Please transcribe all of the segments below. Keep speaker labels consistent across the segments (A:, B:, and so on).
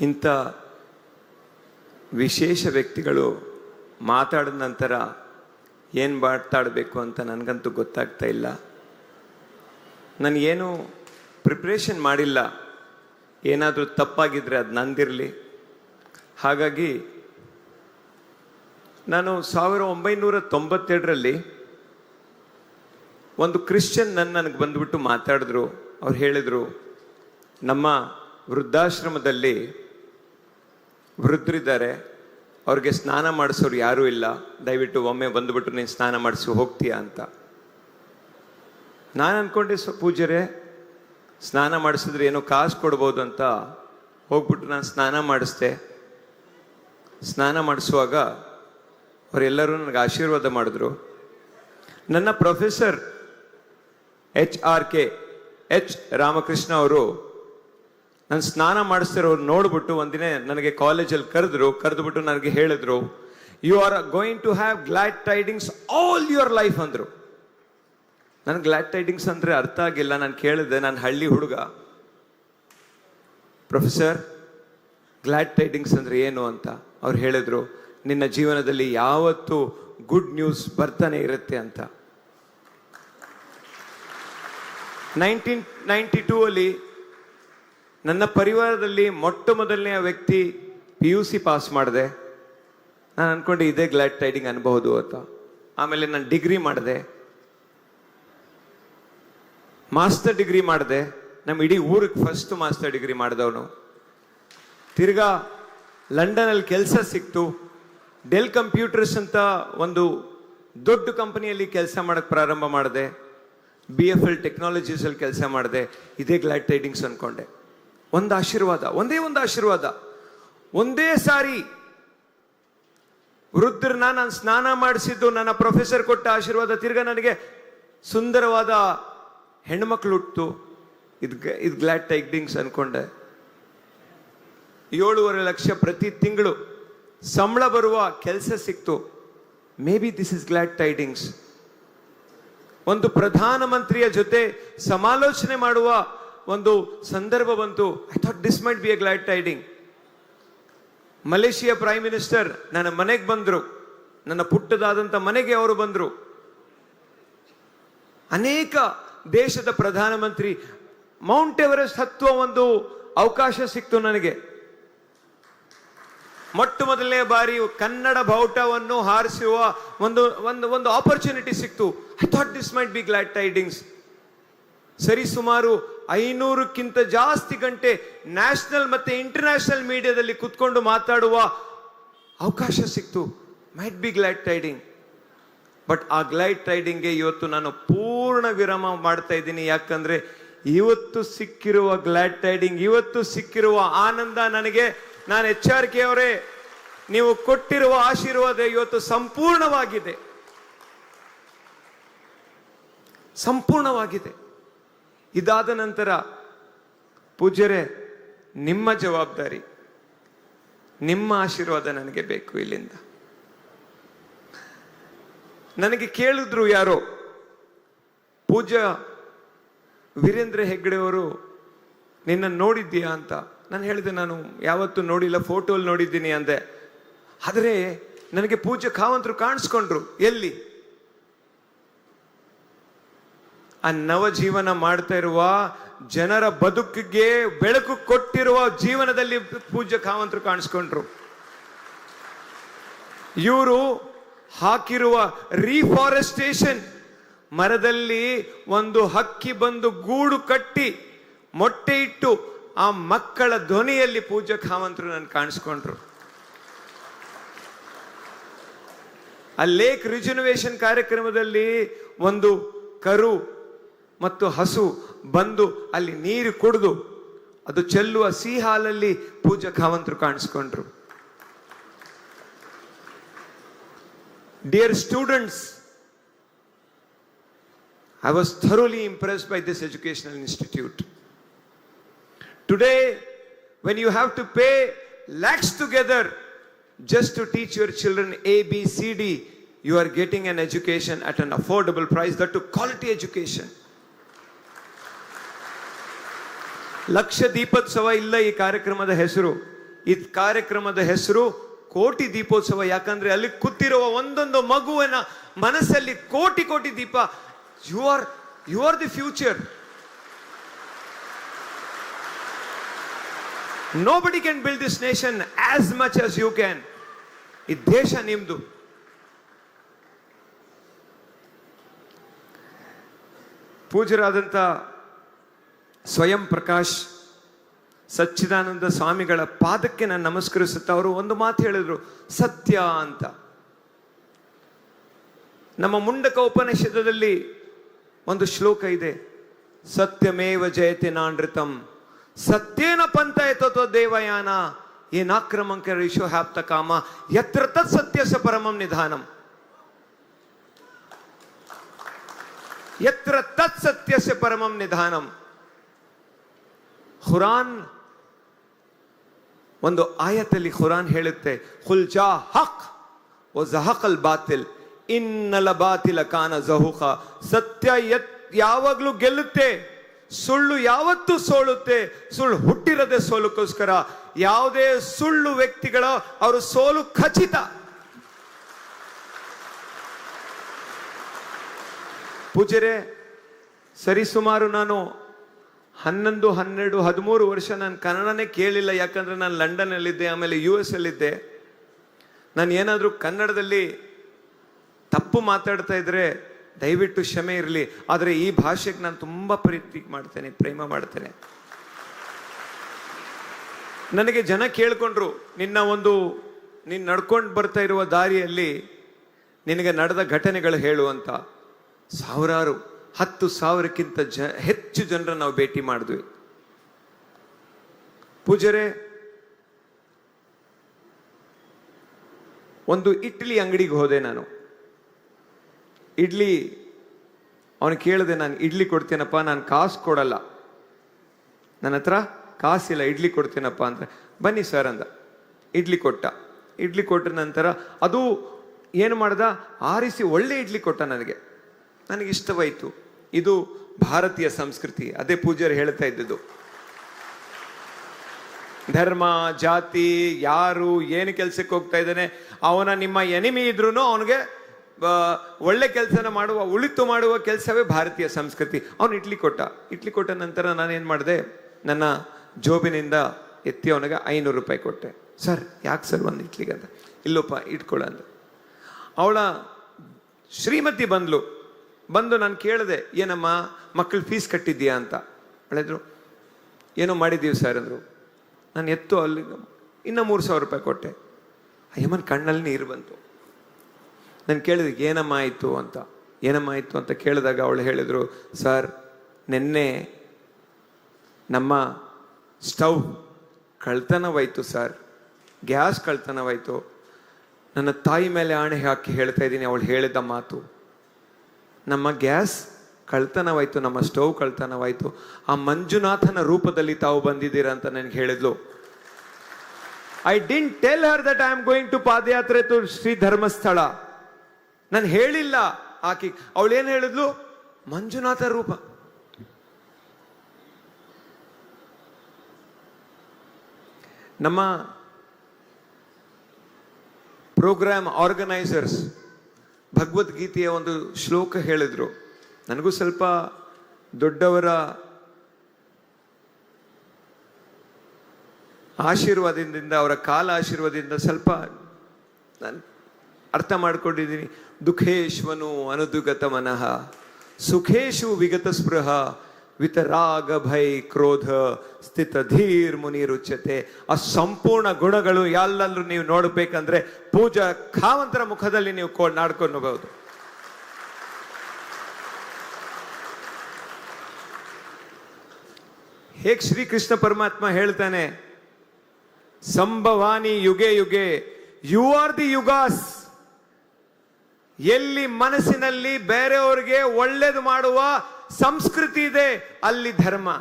A: ಇಂಥ ವಿಶೇಷ ವ್ಯಕ್ತಿಗಳು ಮಾತಾಡಿದ ನಂತರ ಏನು ಮಾತಾಡಬೇಕು ಅಂತ ನನಗಂತೂ ಗೊತ್ತಾಗ್ತಾ ಇಲ್ಲ. ನನಗೇನು ಪ್ರಿಪ್ರೇಷನ್ ಮಾಡಿಲ್ಲ. ಏನಾದರೂ ತಪ್ಪಾಗಿದ್ದರೆ ಅದು ನಂದಿರಲಿ. ಹಾಗಾಗಿ ನಾನು ಸಾವಿರ ಒಂಬೈನೂರ ತೊಂಬತ್ತೆರಡರಲ್ಲಿ ಒಂದು ಕ್ರಿಶ್ಚಿಯನ್ ನನ್ನ ನನಗೆ ಬಂದುಬಿಟ್ಟು ಮಾತಾಡಿದ್ರು. ಅವ್ರು ಹೇಳಿದರು, ನಮ್ಮ ವೃದ್ಧಾಶ್ರಮದಲ್ಲಿ ವೃದ್ಧರಿದ್ದಾರೆ. ಅವ್ರಿಗೆ ಸ್ನಾನ ಮಾಡಿಸೋರು ಯಾರೂ ಇಲ್ಲ. ದಯವಿಟ್ಟು ಒಮ್ಮೆ ಬಂದುಬಿಟ್ಟು ನೀನು ಸ್ನಾನ ಮಾಡಿಸಿ, ಹೋಗ್ತೀಯಾ ಅಂತ. ನಾನು ಅಂದ್ಕೊಂಡೆ ಸ್ವ ಪೂಜರೆ ಸ್ನಾನ ಮಾಡಿಸಿದ್ರೆ ಏನೋ ಕಾಸು ಕೊಡ್ಬೋದು ಅಂತ. ಹೋಗ್ಬಿಟ್ಟು ನಾನು ಸ್ನಾನ ಮಾಡಿಸ್ದೆ. ಸ್ನಾನ ಮಾಡಿಸುವಾಗ ಅವರೆಲ್ಲರೂ ನನಗೆ ಆಶೀರ್ವಾದ ಮಾಡಿದ್ರು. ನನ್ನ professor H R K, H Ramakrishna ಅವರು ನಾನು ಸ್ನಾನ ಮಾಡಿಸ್ತಿರೋರು ನೋಡ್ಬಿಟ್ಟು ಒಂದಿನ ನನಗೆ ಕಾಲೇಜಲ್ಲಿ ಕರೆದ್ರು, ಕರೆದುಬಿಟ್ಟು ನನಗೆ ಹೇಳಿದ್ರು you are going to have glad tidings all your life ಅಂದರು. ನನಗೆ ಗ್ಲಾಡ್ ಟೈಡಿಂಗ್ಸ್ ಅಂದರೆ ಅರ್ಥ ಆಗಿಲ್ಲ. ನಾನು ಕೇಳಿದೆ, ನಾನು ಹಳ್ಳಿ ಹುಡುಗ. ಪ್ರೊಫೆಸರ್ ಗ್ಲಾಡ್ ಟೈಡಿಂಗ್ಸ್ ಅಂದರೆ ಏನು ಅಂತ? ಅವ್ರು ಹೇಳಿದ್ರು. ನಿನ್ನ ಜೀವನದಲ್ಲಿ ಯಾವತ್ತೂ ಗುಡ್ ನ್ಯೂಸ್ ಬರ್ತಾನೆ ಇರುತ್ತೆ ಅಂತ. ನೈನ್ಟೀನ್ ನೈಂಟಿ ಟೂ ಅಲ್ಲಿ ನನ್ನ ಪರಿವಾರದಲ್ಲಿ ಮೊಟ್ಟ ಮೊದಲನೆಯ ವ್ಯಕ್ತಿ ಪಿ ಯು ಸಿ ಪಾಸ್ ಮಾಡಿದೆ. ನಾನು ಅನ್ಕೊಂಡೆ ಇದೇ ಗ್ಲಾಡ್ ಟೈಡಿಂಗ್ ಅನ್ಬಹುದು ಅಂತ. ಆಮೇಲೆ ನಾನು ಡಿಗ್ರಿ ಮಾಡಿದೆ. ಮಾಸ್ಟರ್ ಡಿಗ್ರಿ ಮಾಡಿದೆ. ನಮ್ಮ ಇಡೀ ಊರಿಗೆ ಫಸ್ಟ್ ಮಾಸ್ಟರ್ ಡಿಗ್ರಿ ಮಾಡಿದವನು. ತಿರ್ಗಾ ಲಂಡನಲ್ಲಿ ಕೆಲಸ ಸಿಕ್ತು. ಡೆಲ್ ಕಂಪ್ಯೂಟರ್ಸ್ ಅಂತ ಒಂದು ದೊಡ್ಡ ಕಂಪನಿಯಲ್ಲಿ ಕೆಲಸ ಮಾಡಕ್ಕೆ ಪ್ರಾರಂಭ ಮಾಡಿದೆ. ಬಿ ಎಫ್ ಎಲ್ ಟೆಕ್ನಾಲಜೀಸಲ್ಲಿ ಕೆಲಸ ಮಾಡಿದೆ. ಇದೇ ಗ್ಲಾಡ್ ಟೈಡಿಂಗ್ಸ್ ಅನ್ಕೊಂಡೆ. ಒಂದು ಆಶೀರ್ವಾದ, ಒಂದೇ ಒಂದು ಆಶೀರ್ವಾದ. ಒಂದೇ ಸಾರಿ ವೃದ್ಧರನ್ನ ನಾನು ಸ್ನಾನ ಮಾಡಿಸಿದ್ದು, ನನ್ನ ಪ್ರೊಫೆಸರ್ ಕೊಟ್ಟ ಆಶೀರ್ವಾದ ತಿರ್ಗ ನನಗೆ ಸುಂದರವಾದ ಹೆಣ್ಮಕ್ಳು ಹುಟ್ಟು ಇದು ಇದು ಗ್ಲಾಡ್ ಟೈಡಿಂಗ್ಸ್ ಅನ್ಕೊಂಡೆ. ಏಳೂವರೆ ಲಕ್ಷ ಪ್ರತಿ ತಿಂಗಳು ಸಂಬಳ ಬರುವ ಕೆಲಸ ಸಿಕ್ತು. May be this is glad tidings ಒಂದು ಪ್ರಧಾನಮಂತ್ರಿಯ ಜೊತೆ ಸಮಾಲೋಚನೆ ಮಾಡುವ ಒಂದು ಸಂದರ್ಭ ಬಂತು. I thought this might be a glad tiding Malaysia prime minister ನನ್ನ ಮನೆಗೆ ಬಂದರು. ನನ್ನ ಪುಟ್ಟದಾದಂಥ ಮನೆಗೆ ಅವರು ಬಂದರು. ಅನೇಕ ದೇಶದ ಪ್ರಧಾನಮಂತ್ರಿ ಮೌಂಟ್ ಎವರೆಸ್ಟ್ ಹತ್ತುವ ಒಂದು ಅವಕಾಶ ಸಿಕ್ತು ನನಗೆ. ಮೊಟ್ಟ ಮೊದಲನೇ ಬಾರಿ ಕನ್ನಡ ಬಾವುಟವನ್ನು ಹಾರಿಸುವ ಒಂದು ಒಂದು ಒಂದು ಆಪರ್ಚುನಿಟಿ ಸಿಕ್ತು. I thought this might be glad tidings ಸರಿ, ಸುಮಾರು ಐನೂರಕ್ಕಿಂತ ಜಾಸ್ತಿ ಗಂಟೆ ನ್ಯಾಷನಲ್ ಮತ್ತೆ ಇಂಟರ್ನ್ಯಾಷನಲ್ ಮೀಡಿಯಾದಲ್ಲಿ ಕುತ್ಕೊಂಡು ಮಾತಾಡುವ ಅವಕಾಶ ಸಿಕ್ತು. Might be glad tidings but ಆ ಗ್ಲೈಡ್ ಟೈಡಿಂಗ್ಗೆ ಇವತ್ತು ನಾನು ಪೂರ್ಣ ವಿರಾಮ ಮಾಡ್ತಾ ಇದ್ದೀನಿ. ಯಾಕಂದ್ರೆ ಇವತ್ತು ಸಿಕ್ಕಿರುವ ಗ್ಲಾಡ್ ಟೈಡಿಂಗ್ ಇವತ್ತು ಸಿಕ್ಕಿರುವ ಆನಂದ ನನಗೆ. ನಾನು ಎಚ್ ಆರ್ ಕೆ ಅವರೇ ನೀವು ಕೊಟ್ಟಿರುವ ಆಶೀರ್ವಾದ ಇವತ್ತು ಸಂಪೂರ್ಣವಾಗಿದೆ. ಸಂಪೂರ್ಣವಾಗಿದೆ. ಇದಾದ ನಂತರ ಪೂಜ್ಯರೇ, ನಿಮ್ಮ ಜವಾಬ್ದಾರಿ, ನಿಮ್ಮ ಆಶೀರ್ವಾದ ನನಗೆ ಬೇಕು ಇಲ್ಲಿಂದ. ನನಗೆ ಕೇಳಿದ್ರು ಯಾರೋ, ಪೂಜ್ಯ ವೀರೇಂದ್ರ ಹೆಗ್ಗಡೆಯವರು ನಿನ್ನ ನೋಡಿದ್ದೀಯಾ ಅಂತ. ನಾನು ಹೇಳಿದೆ, ನಾನು ಯಾವತ್ತೂ ನೋಡಿಲ್ಲ ಫೋಟೋಲ್ಲಿ ನೋಡಿದ್ದೀನಿ ಅಂದೆ. ಆದರೆ ನನಗೆ ಪೂಜ್ಯ ಕಾವಂತರು ಕಾಣಿಸ್ಕೊಂಡ್ರು. ಎಲ್ಲಿ? ಆ ನವಜೀವನ ಮಾಡ್ತಾ ಇರುವ ಜನರ ಬದುಕಿಗೆ ಬೆಳಕು ಕೊಟ್ಟಿರುವ ಜೀವನದಲ್ಲಿ ಪೂಜ್ಯ ಕಾವಂತರು ಕಾಣಿಸ್ಕೊಂಡ್ರು. ಇವರು ಹಾಕಿರುವ ರೀಫಾರೆಸ್ಟೇಷನ್ ಮರದಲ್ಲಿ ಒಂದು ಹಕ್ಕಿ ಬಂದು ಗೂಡು ಕಟ್ಟಿ ಮೊಟ್ಟೆ ಇಟ್ಟು ಆ ಮಕ್ಕಳ ಧ್ವನಿಯಲ್ಲಿ ಪೂಜ್ಯ ಕಾವಂತರು ನಾನು ಕಾಣಿಸ್ಕೊಂಡ್ರು. ಆ ಲೇಕ್ ರಿಜನವೇಷನ್ ಕಾರ್ಯಕ್ರಮದಲ್ಲಿ ಒಂದು ಕರು ಮತ್ತು ಹಸು ಬಂದು ಅಲ್ಲಿ ನೀರು ಕುಡಿದು ಅದು ಚೆಲ್ಲುವ ಸಿಹಿ ಹಾಲಲ್ಲಿ ಪೂಜ್ಯ ಕಾವಂತರು ಕಾಣಿಸ್ಕೊಂಡ್ರು dear students I was thoroughly impressed by this educational institute today when you have to pay lakhs together just to teach your children A, B, C, D, you are getting an education at an affordable price, that to quality education. Laksha Deepotsava ಇಲ್ಲ ಈ ಕಾರ್ಯಕ್ರಮದ ಹೆಸರು. ಈ ಕಾರ್ಯಕ್ರಮದ ಹೆಸರು ಕೋಟಿ ದೀಪೋತ್ಸವ. ಯಾಕಂದ್ರೆ ಅಲ್ಲಿ ಕೂತಿರುವ ಒಂದೊಂದು ಮಗುವಿನ ಮನಸ್ಸಲ್ಲಿ ಕೋಟಿ ಕೋಟಿ ದೀಪ. You are you are the future nobody can build this nation as much as you can ಈ ದೇಶ ನಿಮ್ದು. ಪೂಜರಾದಂಥ ಸ್ವಯಂ ಪ್ರಕಾಶ್ ಸಚ್ಚಿದಾನಂದ ಸ್ವಾಮಿಗಳ ಪಾದಕ್ಕೆ ನಾನು ನಮಸ್ಕರಿಸುತ್ತಾ ಅವರು ಒಂದು ಮಾತು ಹೇಳಿದ್ರು, ಸತ್ಯ ಅಂತ. ನಮ್ಮ ಮುಂಡಕ ಉಪನಿಷದದಲ್ಲಿ ಒಂದು ಶ್ಲೋಕ ಇದೆ, ಸತ್ಯಮೇವ ಜಯತೆ ನಾನೃತಂ. ಸತ್ಯೇನ ಪಂಥ ಎತ್ತೋ ದೇವಯಾನ. ಏನಾಕ್ರಮಂಕ ಋಷು ಹ್ಯಾಪ್ತ ಕಾಮ. ಯತ್ರ ತತ್ ಸತ್ಯಸ ಪರಮಂ ನಿಧಾನಂ. ಯತ್ರ ತತ್ ಸತ್ಯಸ್ಯ ಪರಮಂ ನಿಧಾನಂ. ಖುರಾನ್, ಒಂದು ಆಯತಲ್ಲಿ ಖುರಾನ್ ಹೇಳುತ್ತೆ ಹುಲ್ಜಾ ಹಕ್ ಓ ಜಹಕಲ್ ಬಾತಿಲ್, ಇನ್ನಲ ಬಾತಿಲ ಕಾನ ಜಹುಕ ಸತ್ಯ ಎತ್ ಯಾವಾಗಲೂ ಗೆಲ್ಲುತ್ತೆ, ಸುಳ್ಳು ಯಾವತ್ತೂ ಸೋಲುತ್ತೆ, ಸುಳ್ಳು ಹುಟ್ಟಿರದೆ ಸೋಲುಕ್ಕೋಸ್ಕರ ಯಾವುದೇ ಸುಳ್ಳು ವ್ಯಕ್ತಿಗಳ ಅವರು ಸೋಲು ಖಚಿತ. ಪೂಜರೆ ಸರಿಸುಮಾರು ನಾನು ಹನ್ನೊಂದು, ಹನ್ನೆರಡು, ಹದಿಮೂರು ವರ್ಷ ನಾನು ಕನ್ನಡನೇ ಕೇಳಿಲ್ಲ, ಯಾಕಂದರೆ ನಾನು ಲಂಡನಲ್ಲಿದ್ದೆ ಆಮೇಲೆ ಯು ಎಸ್ ಅಲ್ಲಿದ್ದೆ. ನಾನು ಏನಾದರೂ ಕನ್ನಡದಲ್ಲಿ ತಪ್ಪು ಮಾತಾಡ್ತಾ ಇದ್ರೆ ದಯವಿಟ್ಟು ಕ್ಷಮೆ ಇರಲಿ. ಆದರೆ ಈ ಭಾಷೆಗೆ ನಾನು ತುಂಬ ಪ್ರೀತಿ ಮಾಡ್ತೇನೆ, ಪ್ರೇಮ ಮಾಡ್ತೇನೆ. ನನಗೆ ಜನ ಕೇಳ್ಕೊಂಡ್ರು, ನಿನ್ನ ಒಂದು, ನೀನು ನಡ್ಕೊಂಡು ಬರ್ತಾ ಇರುವ ದಾರಿಯಲ್ಲಿ ನಿನಗೆ ನಡೆದ ಘಟನೆಗಳು ಹೇಳು ಅಂತ. ಸಾವಿರಾರು ಹತ್ತು ಸಾವಿರಕ್ಕಿಂತ ಜ, ಹೆಚ್ಚು ಜನರನ್ನು ನಾವು ಭೇಟಿ ಮಾಡಿದ್ವಿ. ಪೂಜರೆ, ಒಂದು ಇಡ್ಲಿ ಅಂಗಡಿಗೆ ಹೋದೆ ನಾನು. ಇಡ್ಲಿ, ಅವನು ಕೇಳಿದೆ, ನಾನು ಇಡ್ಲಿ ಕೊಡ್ತೀನಪ್ಪ, ನಾನು ಕಾಸು ಕೊಡಲ್ಲ. ನನ್ನ ಹತ್ರ ಕಾಸಿಲ್ಲ, ಇಡ್ಲಿ ಕೊಡ್ತೀನಪ್ಪ ಅಂತ. ಬನ್ನಿ ಸರ್ ಅಂದ. ಇಡ್ಲಿ ಕೊಟ್ಟ. ಇಡ್ಲಿ ಕೊಟ್ಟ ನಂತರ ಅದು ಏನು ಮಾಡ್ದ? ಆರಿಸಿ ಒಳ್ಳೆ ಇಡ್ಲಿ ಕೊಟ್ಟ ನನಗೆ. ನನಗೆ ಇಷ್ಟವಾಯಿತು ಇದು ಭಾರತೀಯ ಸಂಸ್ಕೃತಿ. ಅದೇ ಪೂಜ್ಯರು ಹೇಳ್ತಾ ಇದ್ದದ್ದು. ಧರ್ಮ, ಜಾತಿ, ಯಾರು, ಏನು ಕೆಲಸಕ್ಕೆ ಹೋಗ್ತಾ ಇದ್ದಾನೆ, ಅವನ ನಿಮ್ಮ ಎನಿಮಿ ಇದ್ರೂ ಅವನಿಗೆ ಒಳ್ಳೆ ಕೆಲಸನ ಮಾಡುವ, ಉಳಿತು ಮಾಡುವ ಕೆಲಸವೇ ಭಾರತೀಯ ಸಂಸ್ಕೃತಿ. ಅವನು ಇಡ್ಲಿ ಕೊಟ್ಟ. ಇಡ್ಲಿ ಕೊಟ್ಟ ನಂತರ ನಾನೇನು ಮಾಡಿದೆ, ನನ್ನ ಜೋಬಿನಿಂದ ಎತ್ತಿ ಅವನಿಗೆ ಐನೂರು ರೂಪಾಯಿ ಕೊಟ್ಟೆ. ಸರ್, ಯಾಕೆ ಸರ್ ಒಂದು ಇಡ್ಲಿಗೆ ಅಂತ ಇಲ್ಲಪ್ಪ ಇಟ್ಕೊಳ್ಳ ಅಂದ. ಅವಳ ಶ್ರೀಮತಿ ಬಂದ್ಲು. ಬಂದು ನಾನು ಕೇಳಿದೆ, ಏನಮ್ಮ ಮಕ್ಕಳು ಫೀಸ್ ಕಟ್ಟಿದ್ದೀಯಾ ಅಂತ. ಹೇಳಿದ್ರು, ಏನೋ ಮಾಡಿದ್ದೀವಿ ಸರ್ ಅಂದರು. ನಾನು ಎತ್ತು ಅಲ್ಲಿ, ಇನ್ನೂ ಮೂರು ಸಾವಿರ ರೂಪಾಯಿ ಕೊಟ್ಟೆ. ಅಯ್ಯಮ್ಮನ ಕಣ್ಣಲ್ಲಿ ನೀರು ಬಂತು. ನಾನು ಕೇಳಿದೆ, ಏನಮ್ಮ ಆಯಿತು ಅಂತ. ಏನಮ್ಮ ಆಯಿತು ಅಂತ ಕೇಳಿದಾಗ ಅವಳು ಹೇಳಿದರು ಸರ್ ನಿನ್ನೆ ನಮ್ಮ ಸ್ಟವ್ ಕಳ್ತನವಾಯಿತು ಸರ್ ಗ್ಯಾಸ್ ಕಳ್ತನವಾಯಿತು ನನ್ನ ತಾಯಿ ಮೇಲೆ ಆಣೆ ಹಾಕಿ ಹೇಳ್ತಾ ಇದ್ದೀನಿ. ಅವಳು ಹೇಳಿದ ಮಾತು. ನಮ್ಮ ಗ್ಯಾಸ್ ಕಳ್ತನವಾಯಿತು, ನಮ್ಮ ಸ್ಟವ್ ಕಳ್ತನವಾಯಿತು. ಆ ಮಂಜುನಾಥನ ರೂಪದಲ್ಲಿ ತಾವು ಬಂದಿದ್ದೀರಾ ಅಂತ ನನಗೆ ಹೇಳಿದ್ಲು. I didn't tell her that I am going to ಪಾದಯಾತ್ರೆ ಟು ಶ್ರೀ ಧರ್ಮಸ್ಥಳ. ನಾನು ಹೇಳಿಲ್ಲ ಆಕಿ. ಅವಳು ಏನು ಹೇಳಿದ್ಲು? ಮಂಜುನಾಥ ರೂಪ. ನಮ್ಮ ಪ್ರೋಗ್ರಾಮ್ ಆರ್ಗನೈಸರ್ಸ್ ಭಗವದ್ಗೀತೆಯ ಒಂದು ಶ್ಲೋಕ ಹೇಳಿದರು. ನನಗೂ ಸ್ವಲ್ಪ ದೊಡ್ಡವರ ಆಶೀರ್ವಾದದಿಂದ, ಅವರ ಕಾಲ ಆಶೀರ್ವಾದದಿಂದ ಸ್ವಲ್ಪ ನಾನು ಅರ್ಥ ಮಾಡ್ಕೊಂಡಿದ್ದೀನಿ. ದುಃಖೇಶ್ವನು ಅನುದುಗತ ಮನಃ, ಸುಖೇಶು ವಿಗತ ಸ್ಪೃಹ ವಿತರಾಗ ಭೈ ಕ್ರೋಧ ಸ್ಥಿತ ಧೀರ್ ಮುನಿರುಚ್ಯತೆ ಆ ಸಂಪೂರ್ಣ ಗುಣಗಳು ಎಲ್ಲಲ್ಲೂ ನೀವು ನೋಡ್ಬೇಕಂದ್ರೆ ಪೂಜಾ ಖಾವಂತರ ಮುಖದಲ್ಲಿ ನೀವು ಕೋ ನಾಡ್ಕೊಳ್ಬಹುದು ಹೇಗ್ ಶ್ರೀಕೃಷ್ಣ ಪರಮಾತ್ಮ ಹೇಳ್ತಾನೆ, ಸಂಭವಾನಿ ಯುಗೆ ಯುಗೆ ಯು ಆರ್ ದಿ ಯುಗಾಸ್ ಎಲ್ಲಿ ಮನಸ್ಸಿನಲ್ಲಿ ಬೇರೆಯವ್ರಿಗೆ ಒಳ್ಳೇದು ಮಾಡುವ ಸಂಸ್ಕೃತಿ ಇದೆ, ಅಲ್ಲಿ ಧರ್ಮ.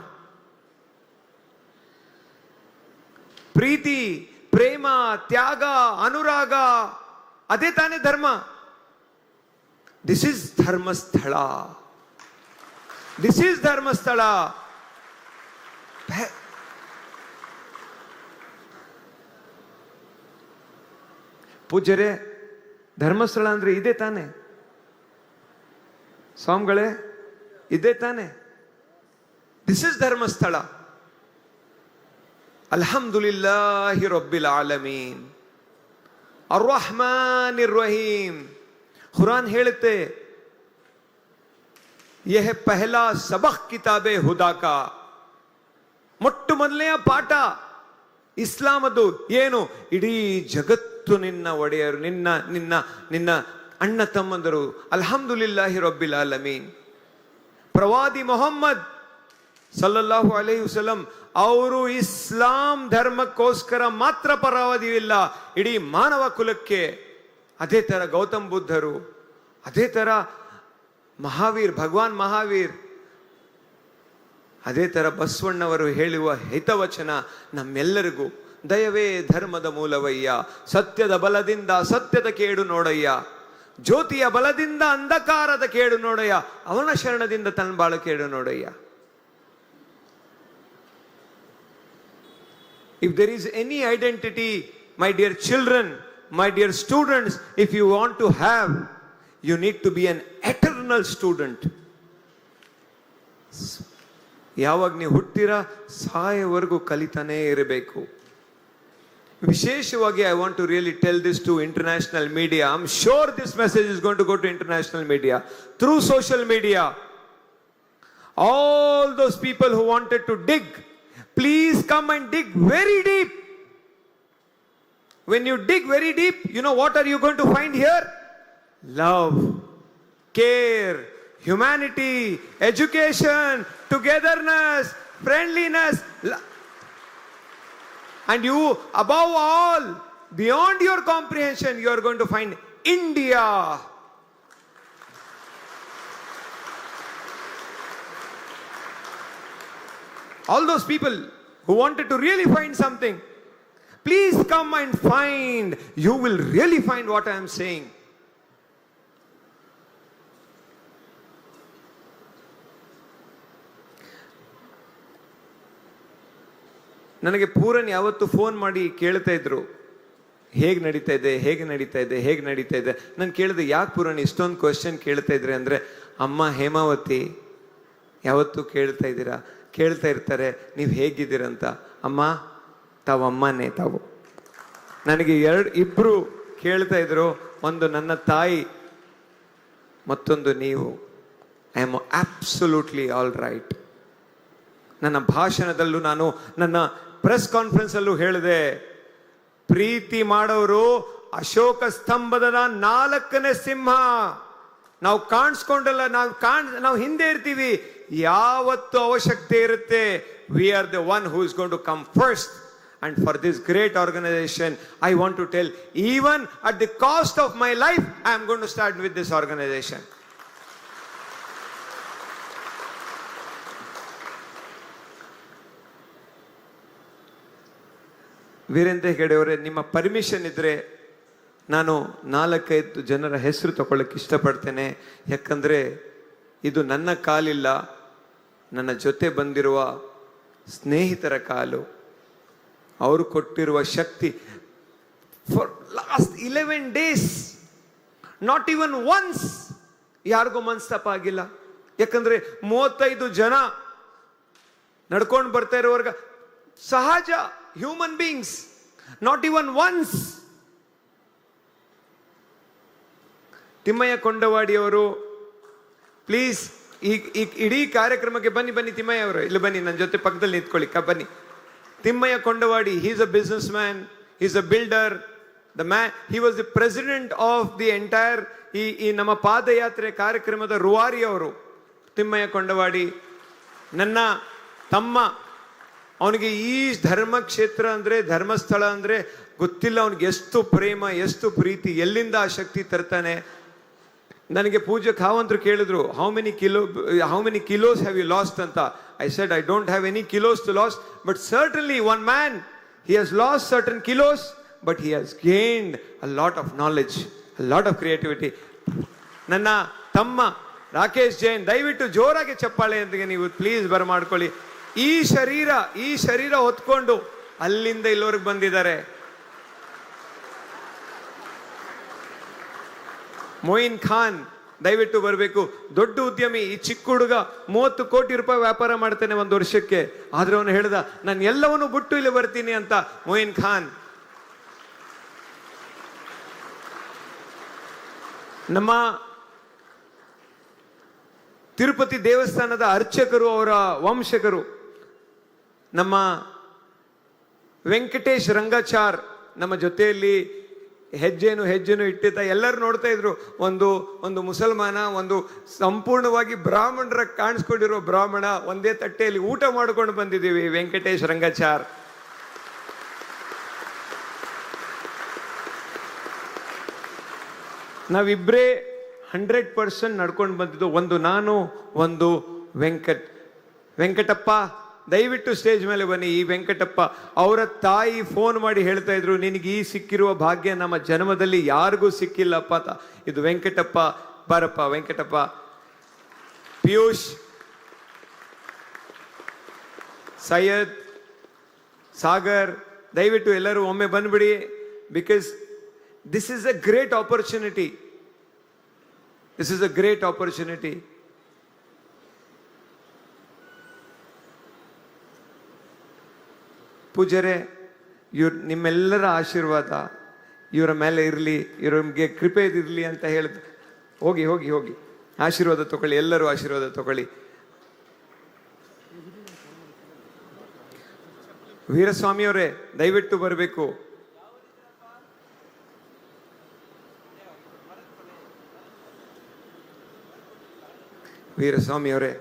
A: ಪ್ರೀತಿ, ಪ್ರೇಮ, ತ್ಯಾಗ, ಅನುರಾಗ, ಅದೇ ತಾನೇ ಧರ್ಮ. This is Dharmasthala. This is Dharmasthala. ಪೂಜ್ಯರೇ, Dharmasthala ಅಂದ್ರೆ ಇದೆ ತಾನೆ. ಸ್ವಾಮಿಗಳೇ ಇದೆ ತಾನೆ. This is Dharmasthala. ಅಲ್ಹಮ್ದುಲಿಲ್ಲಾಹಿ ರಬ್ಬಿಲ್ ಆಲಮೀನ್. ಅರ್ವಾಹ್ಮಾನ್ ರಹೀಮ್. ಹುರಾನ್ ಹೇಳುತ್ತೆ, ಯಹ ಪಹಲಾ ಸಬಕ್ ಕಿತಾಬೆ ಹುದಾಕ. ಮೊಟ್ಟ ಮೊದಲನೆಯ ಪಾಠ ಇಸ್ಲಾಮದು ಏನು? ಇಡೀ ಜಗತ್ತು ನಿನ್ನ ಒಡೆಯರು, ನಿನ್ನ ನಿನ್ನ ನಿನ್ನ ಅಣ್ಣ ತಮ್ಮಂದರು. ಅಲ್ಹಮ್ದುಲಿಲ್ಲಾಹಿ ರಬ್ಬಿಲ್ ಆಲಮೀನ್. ಪ್ರವಾದಿ ಮೊಹಮ್ಮದ್ ಸಲ್ಲಲ್ಲಾಹು ಅಲೈಹಿ ವಸಲಂ ಅವರು ಇಸ್ಲಾಂ ಧರ್ಮಕ್ಕೋಸ್ಕರ ಮಾತ್ರ ಪರವಾದಿವಿಲ್ಲ ಇಡೀ ಮಾನವ ಕುಲಕ್ಕೆ ಅದೇ ತರ ಗೌತಮ್ ಬುದ್ಧರು, ಅದೇ ತರ ಮಹಾವೀರ್, ಭಗವಾನ್ ಮಹಾವೀರ್, ಅದೇ ತರ ಬಸವಣ್ಣವರು ಹೇಳುವ ಹಿತವಚನ ನಮ್ಮೆಲ್ಲರಿಗೂ, ದಯವೇ ಧರ್ಮದ ಮೂಲವಯ್ಯ, ಸತ್ಯದ ಬಲದಿಂದ ಸತ್ಯದ ಕೇಡು ನೋಡಯ್ಯ. ಜ್ಯೋತಿಯ ಬಲದಿಂದ ಅಂಧಕಾರದ ಕೇಡು ನೋಡಯ್ಯ ಅವನ ಶರಣದಿಂದ ತನ್ನ ಬಾಳು ಕೇಡು ನೋಡಯ್ಯ. If there is any identity my dear children my dear students if you want to have, you need to be an eternal student ಯಾವಾಗ ನೀವು ಹುಟ್ಟಿರ ಸಾಯವರೆಗೂ ಕಲಿತಾನೇ ಇರಬೇಕು. ವಿಶೇಷವಾಗಿ I want to really tell this to international media I am sure this message is gone to go to international media through social media all those people who wanted to dig, please come and dig very deep. When you dig very deep, you know what are you going to find here? Love, care, humanity, education, togetherness, friendliness. and you, above all, beyond your comprehension, you are going to find India. all those people who wanted to really find something, please come and find. You will really find what I am saying. ನನಗೆ Pooran ಯಾವತ್ತು phone ಮಾಡಿ ಕೇಳ್ತಾ ಇದ್ರು, ಹೇಗೆ ನಡೀತಾ ಇದೆ? ಹೇಗೆ ನಡೀತಾ ಇದೆ? ಹೇಗೆ ನಡೀತಾ ಇದೆ? ನಾನು ಕೇಳಿದೆ, ಯಾಕೆ ಪೂರನ್ ಇಷ್ಟೊಂದು ಕ್ವಶನ್ ಕೇಳ್ತಾ ಇದ್ರಿ? ಅಂದರೆ, ಅಮ್ಮ ಹೇಮಾವತಿ, ಯಾವತ್ತು ಕೇಳ್ತಾ ಇದ್ದೀರಾ? ಕೇಳ್ತಾ ಇರ್ತಾರೆ, ನೀವು ಹೇಗಿದ್ದೀರಂತ ಅಮ್ಮ, ತಾವು ಅಮ್ಮನೇ ತಾವು. ನನಗೆ ಎರಡು ಇಬ್ಬರು ಕೇಳ್ತಾ ಇದ್ರು, ಒಂದು ನನ್ನ ತಾಯಿ, ಮತ್ತೊಂದು ನೀವು. I am absolutely all right ನನ್ನ ಭಾಷಣದಲ್ಲೂ ನಾನು, ನನ್ನ ಪ್ರೆಸ್ ಕಾನ್ಫರೆನ್ಸ್ ಅಲ್ಲೂ ಹೇಳಿದೆ, ಪ್ರೀತಿ ಮಾಡೋರು ಅಶೋಕ ಸ್ತಂಭದ ನಾಲ್ಕನೇ ಸಿಂಹ. ನಾವು ಕಾಣಿಸ್ಕೊಂಡಲ್ಲ, ನಾವು ಕಾಣ್, ನಾವು ಹಿಂದೆ ಇರ್ತೀವಿ. ಯಾವತ್ತು ಅವಶ್ಯಕತೆ ಇರುತ್ತೆ. We are the one who is gone to come first and for this great organisation I want to tell even at the cost of my life I am gone to start with this organisation Virendra ಹೆಗಡೆಯವರೇ ನಿಮ್ಮ permission ಇದ್ರೆ ನಾನು ನಾಲ್ಕೈದು ಜನರ ಹೆಸರು ತಗೊಳ್ಳಕ್ಕೆ ಇಷ್ಟಪಡ್ತೇನೆ. ಯಾಕಂದ್ರೆ ಇದು ನನ್ನ ಕಾಲಿಲ್ಲ, ನನ್ನ ಜೊತೆ ಬಂದಿರುವ ಸ್ನೇಹಿತರ ಕಾಲು. ಅವರು ಕೊಟ್ಟಿರುವ ಶಕ್ತಿ for last eleven days not even once ಯಾರಿಗೂ ಮನಸ್ತಾಪ ಆಗಿಲ್ಲ. ಯಾಕಂದ್ರೆ ಮೂವತ್ತೈದು ಜನ ನಡ್ಕೊಂಡು ಬರ್ತಾ ಇರೋವರ್ಗ ಸಹಜ. Human beings not even once Thimmaiah ಕೊಂಡವಾಡಿಯವರು please ಈ, ಇಡೀ ಕಾರ್ಯಕ್ರಮಕ್ಕೆ ಬನ್ನಿ ಬನ್ನಿ ತಿಮ್ಮಯ್ಯ ಅವರು ಇಲ್ಲಿ ಬನ್ನಿ ನನ್ನ ಜೊತೆ ಪಕ್ಕದಲ್ಲಿ ನಿಂತ್ಕೊಳ್ಳಿ. ಕ, ಬನ್ನಿ. Thimmaiah Kondawadi he's a businessman is a builder the man he was the president of the entire ಈ ಈ ನಮ್ಮ ಪಾದಯಾತ್ರೆ ಕಾರ್ಯಕ್ರಮದ ರುವಾರಿ ಅವರು ತಿಮ್ಮಯ್ಯ ಕೊಂಡವಾಡಿ ನನ್ನ ತಮ್ಮ ಅವನಿಗೆ ಈ ಧರ್ಮ ಕ್ಷೇತ್ರ ಅಂದ್ರೆ, ಧರ್ಮಸ್ಥಳ ಅಂದರೆ ಗೊತ್ತಿಲ್ಲ. ಅವನಿಗೆ ಎಷ್ಟು ಪ್ರೇಮ, ಎಷ್ಟು ಪ್ರೀತಿ, ಎಲ್ಲಿಂದ ಆ ಶಕ್ತಿ ತರ್ತಾನೆ? ನನಗೆ ಪೂಜೆ ಖಾವಂತರು ಕೇಳಿದ್ರು how many kilo how many kilos have you lost ಅಂತ. I said I don't have any kilos to lost but certainly one man he has lost certain kilos but he has gained a lot of knowledge a lot of creativity ನನ್ನ ತಮ್ಮ ರಾಕೇಶ್ ಜೈನ್, ದಯವಿಟ್ಟು ಜೋರಾಗಿ ಚಪ್ಪಾಳೆ ಅಂತ ನೀವು please ಬರಮಾಡ್ಕೊಳ್ಳಿ. ಈ ಶರೀರ ಈ ಶರೀರ ಹೊತ್ಕೊಂಡು ಅಲ್ಲಿಂದ ಇಲ್ಲಿವರೆಗೆ ಬಂದಿದ್ದಾರೆ. ಮೊಯಿನ್ ಖಾನ್, ದಯವಿಟ್ಟು ಬರಬೇಕು. ದೊಡ್ಡ ಉದ್ಯಮಿ, ಈ ಚಿಕ್ಕ ಹುಡುಗ ಮೂವತ್ತು ಕೋಟಿ ರೂಪಾಯಿ ವ್ಯಾಪಾರ ಮಾಡ್ತೇನೆ ಒಂದು ವರ್ಷಕ್ಕೆ. ಆದ್ರೆ ಅವನು ಹೇಳ್ದ, ನಾನು ಎಲ್ಲವನ್ನೂ ಬಿಟ್ಟು ಇಲ್ಲಿ ಬರ್ತೀನಿ ಅಂತ ಮೊಯಿನ್ ಖಾನ್. ನಮ್ಮ ತಿರುಪತಿ ದೇವಸ್ಥಾನದ ಅರ್ಚಕರು, ಅವರ ವಂಶಕರು ನಮ್ಮ ವೆಂಕಟೇಶ್ ರಂಗಾಚಾರ್ ನಮ್ಮ ಜೊತೆಯಲ್ಲಿ ಹೆಜ್ಜೆನು ಹೆಜ್ಜೆನು ಇಟ್ಟಿದ್ದ, ಎಲ್ಲರೂ ನೋಡ್ತಾ ಇದ್ರು, ಒಂದು ಒಂದು ಮುಸಲ್ಮಾನ, ಒಂದು ಸಂಪೂರ್ಣವಾಗಿ ಬ್ರಾಹ್ಮಣರ ಕಾಣಿಸ್ಕೊಂಡಿರೋ ಬ್ರಾಹ್ಮಣ ಒಂದೇ ತಟ್ಟೆಯಲ್ಲಿ ಊಟ ಮಾಡ್ಕೊಂಡು ಬಂದಿದ್ದೀವಿ, ವೆಂಕಟೇಶ್ ರಂಗಾಚಾರ್. ನಾವಿಬ್ಬರೇ ಹಂಡ್ರೆಡ್ ಪರ್ಸೆಂಟ್ ನಡ್ಕೊಂಡು ಬಂದಿದ್ದು, ಒಂದು ನಾನು, ಒಂದು ವೆಂಕಟ್, ವೆಂಕಟಪ್ಪ ದಯವಿಟ್ಟು ಸ್ಟೇಜ್ ಮೇಲೆ ಬನ್ನಿ. ಈ ವೆಂಕಟಪ್ಪ ಅವರ ತಾಯಿ ಫೋನ್ ಮಾಡಿ ಹೇಳ್ತಾ ಇದ್ರು, ನಿನಗೆ ಈ ಸಿಕ್ಕಿರುವ ಭಾಗ್ಯ ನಮ್ಮ ಜನ್ಮದಲ್ಲಿ ಯಾರಿಗೂ ಸಿಕ್ಕಿಲ್ಲಪ್ಪ ಅಂತ. ಇದು ವೆಂಕಟಪ್ಪ, ಬಾರಪ್ಪ, ವೆಂಕಟಪ್ಪ. ಪಿಯೂಷ್, ಸೈಯದ್, ಸಾಗರ್, ದಯವಿಟ್ಟು ಎಲ್ಲರೂ ಒಮ್ಮೆ ಬಂದ್ಬಿಡಿ. Because this is a great opportunity this is a great opportunity ಪೂಜರೆ, ಇವ್ರ ನಿಮ್ಮೆಲ್ಲರ ಆಶೀರ್ವಾದ ಇವರ ಮೇಲೆ ಇರಲಿ, ಇವರಿಗೆ ಕೃಪೆ ಇರಲಿ ಅಂತ ಹೇಳಿದ, ಹೋಗಿ ಹೋಗಿ ಹೋಗಿ. ಆಶೀರ್ವಾದ ತಗೊಳ್ಳಿ, ಎಲ್ಲರೂ ಆಶೀರ್ವಾದ ತಗೊಳ್ಳಿ. ವೀರಸ್ವಾಮಿಯವರೇ, ದಯವಿಟ್ಟು ಬರಬೇಕು. ವೀರಸ್ವಾಮಿಯವರೇ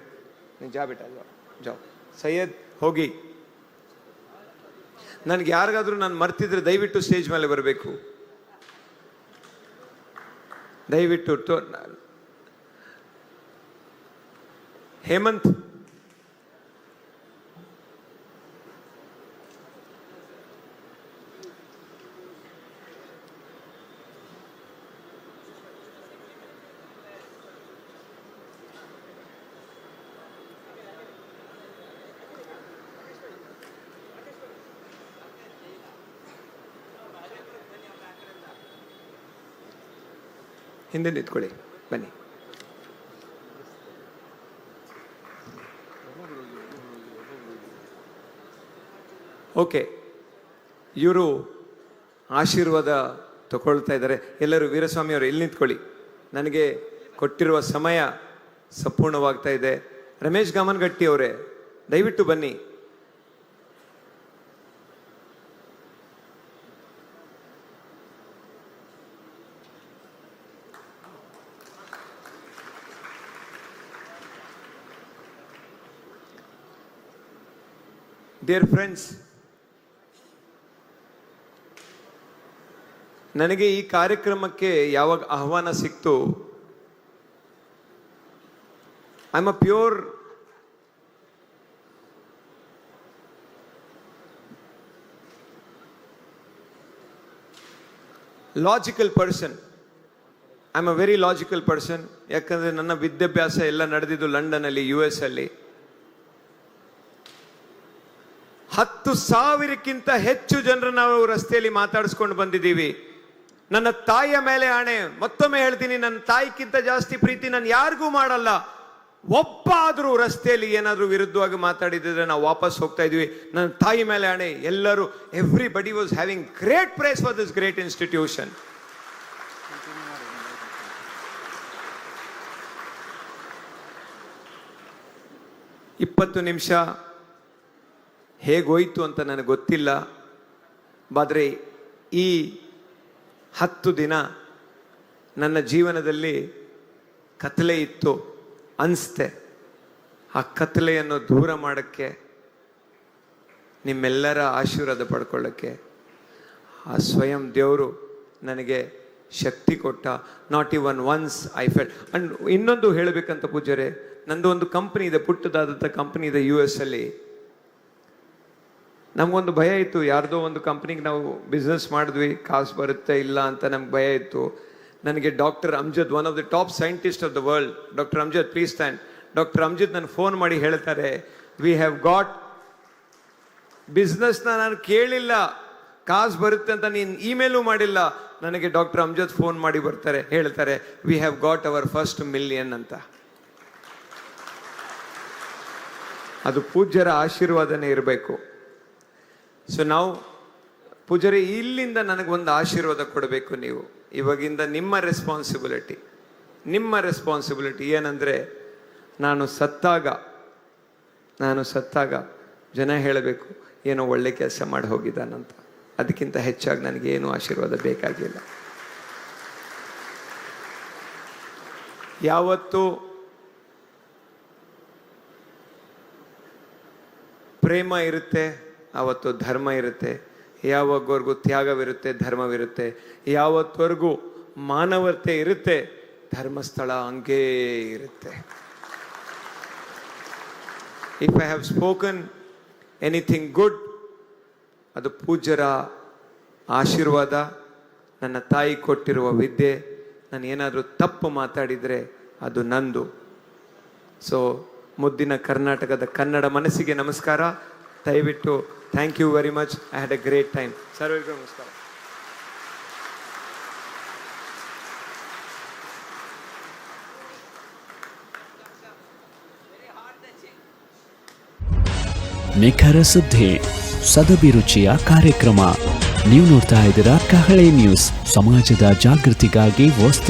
A: ಜಾಬ್ ಜಾ ಜಾಬ್ ಸೈಯದ್, ಹೋಗಿ. ನನ್ಗೆ ಯಾರಿಗಾದರೂ ನಾನು ಮರ್ತಿದ್ರೆ ದಯವಿಟ್ಟು ಸ್ಟೇಜ್ ಮೇಲೆ ಬರಬೇಕು. ದಯವಿಟ್ಟು ಹೇಮಂತ್ ಹಿಂದೆ ನಿಂತ್ಕೊಳ್ಳಿ. ಬನ್ನಿ. ಓಕೆ. ಇವರು ಆಶೀರ್ವಾದ ತಗೊಳ್ತಾ ಇದ್ದಾರೆ. ಎಲ್ಲರೂ ವೀರಸ್ವಾಮಿಯವರು, ಇಲ್ಲಿ ನಿಂತ್ಕೊಳ್ಳಿ. ನನಗೆ ಕೊಟ್ಟಿರುವ ಸಮಯ ಸಂಪೂರ್ಣವಾಗ್ತಾ ಇದೆ. ರಮೇಶ್ ಗಾಮನ್ಗಟ್ಟಿ ಅವರೇ, ದಯವಿಟ್ಟು ಬನ್ನಿ. ಡಿಯರ್ ಫ್ರೆಂಡ್ಸ್ ನನಗೆ ಈ ಕಾರ್ಯಕ್ರಮಕ್ಕೆ ಯಾವಾಗ ಆಹ್ವಾನ ಸಿಕ್ತು I am a pure logical person I am a very logical person ಯಾಕಂದರೆ ನನ್ನ ವಿದ್ಯಾಭ್ಯಾಸ ಎಲ್ಲ ನಡೆದಿದ್ದು ಲಂಡನಲ್ಲಿ ಯು ಎಸ್ ಅಲ್ಲಿ. ಹತ್ತು ಸಾವಿರಕ್ಕಿಂತ ಹೆಚ್ಚು ಜನರು ನಾವು ರಸ್ತೆಯಲ್ಲಿ ಮಾತಾಡಿಸ್ಕೊಂಡು ಬಂದಿದ್ದೀವಿ. ನನ್ನ ತಾಯಿಯ ಮೇಲೆ ಆಣೆ, ಮತ್ತೊಮ್ಮೆ ಹೇಳ್ತೀನಿ, ನನ್ನ ತಾಯಿಗಿಂತ ಜಾಸ್ತಿ ಪ್ರೀತಿ ನಾನು ಯಾರಿಗೂ ಮಾಡಲ್ಲ. ಒಬ್ಬ ಆದರೂ ರಸ್ತೆಯಲ್ಲಿ ಏನಾದರೂ ವಿರುದ್ಧವಾಗಿ ಮಾತಾಡಿದ್ರೆ ನಾವು ವಾಪಸ್ ಹೋಗ್ತಾ ಇದ್ವಿ. ನನ್ನ ತಾಯಿ ಮೇಲೆ ಆಣೆ, ಎಲ್ಲರೂ everybody was having great praise for this great institution ಇಪ್ಪತ್ತು ನಿಮಿಷ ಹೇಗೋಯ್ತು ಅಂತ ನನಗೆ ಗೊತ್ತಿಲ್ಲ. ಆದರೆ ಈ ಹತ್ತು ದಿನ ನನ್ನ ಜೀವನದಲ್ಲಿ ಕತ್ತಲೆ ಇತ್ತು, ಅನಿಸ್ತೆ. ಆ ಕತ್ತಲೆಯನ್ನು ದೂರ ಮಾಡೋಕ್ಕೆ, ನಿಮ್ಮೆಲ್ಲರ ಆಶೀರ್ವಾದ ಪಡ್ಕೊಳ್ಳೋಕ್ಕೆ ಆ ಸ್ವಯಂ ದೇವರು ನನಗೆ ಶಕ್ತಿ ಕೊಟ್ಟ. Not even once I fell and ಇನ್ನೊಂದು ಹೇಳಬೇಕಂತ ಪೂಜಾರೆ ನಂದು ಒಂದು ಕಂಪ್ನಿ ಇದೆ, ಪುಟ್ಟದಾದಂಥ ಕಂಪ್ನಿ ಇದೆ ಯು ಎಸ್ ಅಲ್ಲಿ. ನಮಗೊಂದು ಭಯ ಇತ್ತು. ಯಾರ್ದೋ ಒಂದು ಕಂಪ್ನಿಗೆ ನಾವು ಬಿಸ್ನೆಸ್ ಮಾಡಿದ್ವಿ, ಕಾಸು ಬರುತ್ತೆ ಇಲ್ಲ ಅಂತ ನಮ್ಗೆ ಭಯ ಇತ್ತು. ನನಗೆ doctor Amjad one of the top scientist of the world doctor Amjad please stand doctor Amjad ನನಗೆ ಫೋನ್ ಮಾಡಿ ಹೇಳ್ತಾರೆ ವಿ ಹ್ಯಾವ್ ಗಾಟ್ ಬಿಸ್ನೆಸ್ನ ನಾನು ಕೇಳಿಲ್ಲ. ಕಾಸು ಬರುತ್ತೆ ಅಂತ ನೀನು ಇಮೇಲು ಮಾಡಿಲ್ಲ. ನನಗೆ ಡಾಕ್ಟರ್ ಅಮ್ಜದ್ ಫೋನ್ ಮಾಡಿ ಬರ್ತಾರೆ, ಹೇಳ್ತಾರೆ we have got our first million ಅಂತ. ಅದು ಪೂಜ್ಯರ ಆಶೀರ್ವಾದನೇ ಇರಬೇಕು. ಸೊ ನಾವು ಪೂಜಾರಿ, ಇಲ್ಲಿಂದ ನನಗೊಂದು ಆಶೀರ್ವಾದ ಕೊಡಬೇಕು ನೀವು. ಇವಾಗಿಂದ ನಿಮ್ಮ ರೆಸ್ಪಾನ್ಸಿಬಿಲಿಟಿ ನಿಮ್ಮ ರೆಸ್ಪಾನ್ಸಿಬಿಲಿಟಿ ಏನಂದರೆ, ನಾನು ಸತ್ತಾಗ ನಾನು ಸತ್ತಾಗ ಜನ ಹೇಳಬೇಕು, ಏನೋ ಒಳ್ಳೆ ಕೆಲಸ ಮಾಡಿ ಹೋಗಿದ್ದಾನಂತ. ಅದಕ್ಕಿಂತ ಹೆಚ್ಚಾಗಿ ನನಗೆ ಏನು ಆಶೀರ್ವಾದ ಬೇಕಾಗಿಲ್ಲ. ಯಾವತ್ತು ಪ್ರೇಮ ಇರುತ್ತೆ ಆವತ್ತು ಧರ್ಮ ಇರುತ್ತೆ. ಯಾವಾಗವರೆಗೂ ತ್ಯಾಗವಿರುತ್ತೆ, ಧರ್ಮವಿರುತ್ತೆ. ಯಾವತ್ತವರೆಗೂ ಮಾನವತೆ ಇರುತ್ತೆ, ಧರ್ಮಸ್ಥಳ ಹಂಗೇ ಇರುತ್ತೆ. If I have spoken anything good ಅದು ಪೂಜ್ಯರ ಆಶೀರ್ವಾದ, ನನ್ನ ತಾಯಿ ಕೊಟ್ಟಿರುವ ವಿದ್ಯೆ, ನಾನು ಏನಾದರೂ ತಪ್ಪು ಮಾತಾಡಿದರೆ ಅದು ನಂದು. ಸೊ ಮುದ್ದಿನ ಕರ್ನಾಟಕದ ಕನ್ನಡ ಮನಸ್ಸಿಗೆ ನಮಸ್ಕಾರ. ದಯವಿಟ್ಟು thank you very much I had a great time ಸರ್ವರಿಗೂ ನಮಸ್ಕಾರ.
B: ನಿಖರ ಸುದ್ದಿ ಸದಭಿರುಚಿಯ ಕಾರ್ಯಕ್ರಮ. ನೀವು ನೋಡ್ತಾ ಇದ್ದೀರಾ ಕಹಳೆ ನ್ಯೂಸ್ ಸಮಾಜದ ಜಾಗೃತಿಗಾಗಿ ವಸ್ತು